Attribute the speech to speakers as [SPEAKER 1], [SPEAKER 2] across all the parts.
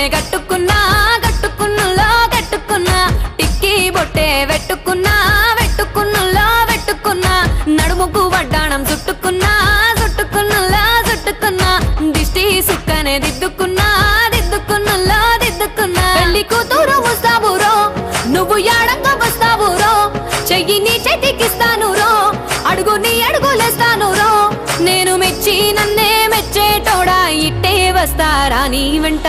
[SPEAKER 1] నిన్నే కట్టుకున్నా కట్టుకున్నలో కట్టుకున్నా టిక్కి బొట్టే వెట్టుకున్నా వెట్టుకున్నలో వెట్టుకున్నా నడుముకు వడ్డాణం చుట్టుకున్నా చుట్టుకున్నలో చుట్టుకున్నా దిష్టి సుక్కనే దిద్దుకున్నా దిద్దుకున్నలో దిద్దుకున్నా. పెళ్ళి కూతురు వస్తావురో నువ్వు యాడంగా వస్తావురో చెయ్యి నీ చేతికిస్తాను రో అడుగు నీ అడుగులేస్తాను రో నేను మెచ్చి నన్నే మెచ్చేటోడా ఇట్టే వస్తారా నీ వెంట?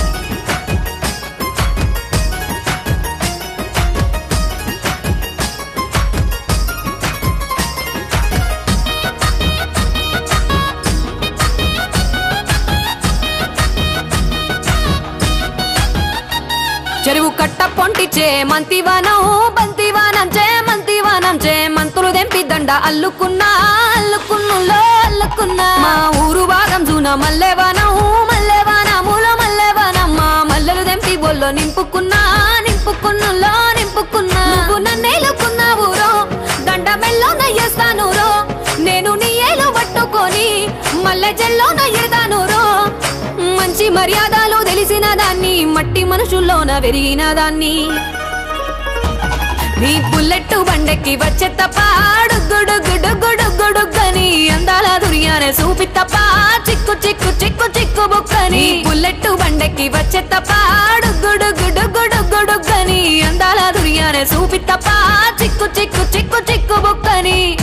[SPEAKER 1] చెరువు కట్ట పొంటిచే మంతివానం బంతివానం చే మంతివానం చే మంతులు దెంపి దండ అల్లుకున్నా అల్లుకున్నులో అల్లుకున్నా. మా ఊరు భాగం జూన మల్లెవానం మల్లెవానములో మల్లెవానం మా మల్లెలు దెంపి బొల్లో నింపుకున్నా నింపుకున్నులో నింపుకున్నా. నువ్వు నన్నేలుకున్నావు రో దండ మెల్లో నయ్యేస్తాను రో. నేను నీ ఏలు పట్టుకొని మల్లె జల్లో నయ్యేదాను రో. మంచి మర్యాద మట్టి మనుషుల్లోన పెరిగిన దాన్ని. నీ బుల్లెట్ బండెక్కి వచ్చే తప్ప గుడుగుడుగుడుగుడుగని అందాల దుర్యానే చూపి తప్ప చిక్కు చిక్కు చిక్కు చిక్కు బుక్కని. బుల్లెట్ బండెక్కి వచ్చే తప్ప గుడుగుడుగుడుగుడుగని అందాల దుర్యానే చూపి తప్ప చిక్కు చిక్కు చిక్కు చిక్కు బుక్కని.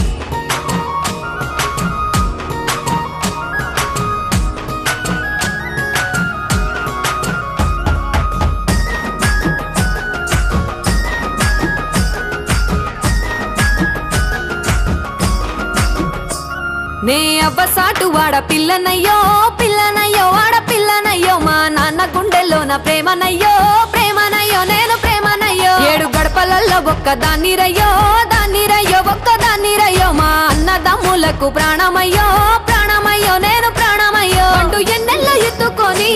[SPEAKER 1] నే అవ్వ సాటు వాడ పిల్లనయ్యో పిల్లనయ్యో వాడ పిల్లనయ్యో మా నాన్న గుండెల్లోన ప్రేమనయ్యో ప్రేమనయ్యో నేను ప్రేమనయ్యో. ఏడు గడపలల్లో ఒక్క దాన్ని రయ్యో దాన్ని రయ్యో ఒక్క దాన్ని రయ్యో మా అన్నదమ్ములకు ప్రాణమయ్యో ప్రాణమయ్యో నేను ప్రాణమయ్యో. అంటూ ఎన్నెల్లో ఎత్తుకొని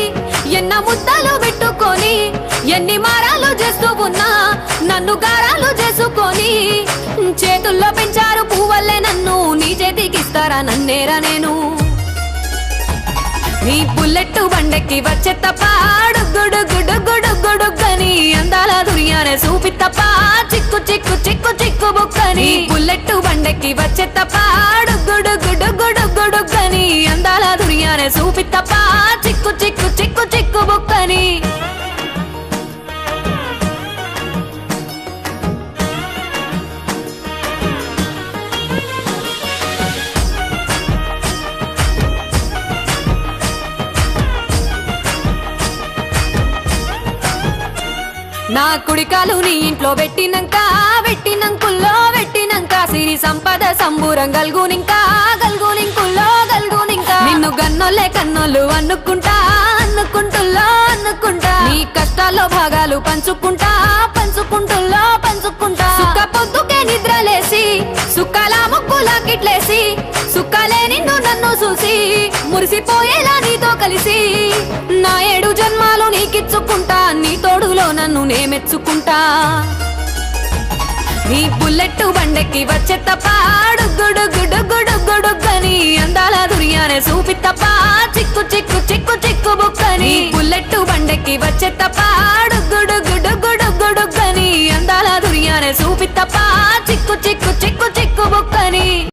[SPEAKER 1] ఎన్న ముద్దలు పెట్టుకొని ఎన్ని మారాలు చేస్తూ ఉన్నా నన్ను గారాలు చేసుకొని చేతుల్లో పెంచారు పువ్వల్లే నన్ను చేతికిస్తారా నన్నేరా నేను? నీ బుల్లెట్ బండెక్కి వచ్చే తప్ప గుడుగుడుగుడుగుడుగని అందాల దునియానే చూపి తప్ప చిక్కు చిక్కు చిక్కు చిక్కు బుక్కని. బుల్లెట్ బండెక్కి వచ్చే తప్ప గుడుగుడుగుడుగుడుగని అందాల దునియానే చూపి తప్ప నా కుడికాలు నీ ఇంట్లో పెట్టినంక పెట్టినంకుల్లో పెట్టినంక సిరి సంపద సంబూరం గల్గునింకా గల్గునింకుల్లో గల్గునింకా. నిన్ను గన్నోలే కన్నోళ్ళు అనుకుంటా అనుకుంటుల్లో అనుకుంటా నీ కష్టాల్లో భాగాలు పంచుకుంటా పంచుకుంటుల్లో పంచుకుంటా. సుఖ పొద్దుకే నిద్రలేసి సుఖాల ముక్కులా కిట్లేసి సుఖాలే నిన్ను నన్ను చూసి మురిసిపోయేలా నీతో కలిసి. నా ఏడు జన్మాలు నీకిచ్చుకుంటా నీ తోడులో నన్ను నేమెచ్చుకుంటా. నీ బుల్లెట్ బండెక్కి వచ్చే తప్ప గుడుగుడుగుడుగుడుగని అందాల దుర్యానే చూపి తప్ప చిక్కు చిక్కు చిక్కు చిక్కు బుక్కని. బుల్లెట్ బండెక్కి వచ్చే తప్ప గుడుగుడుగుడుగుడుగని అందాల దుర్యానే చూపి తప్ప చిక్కు చిక్కు చిక్కు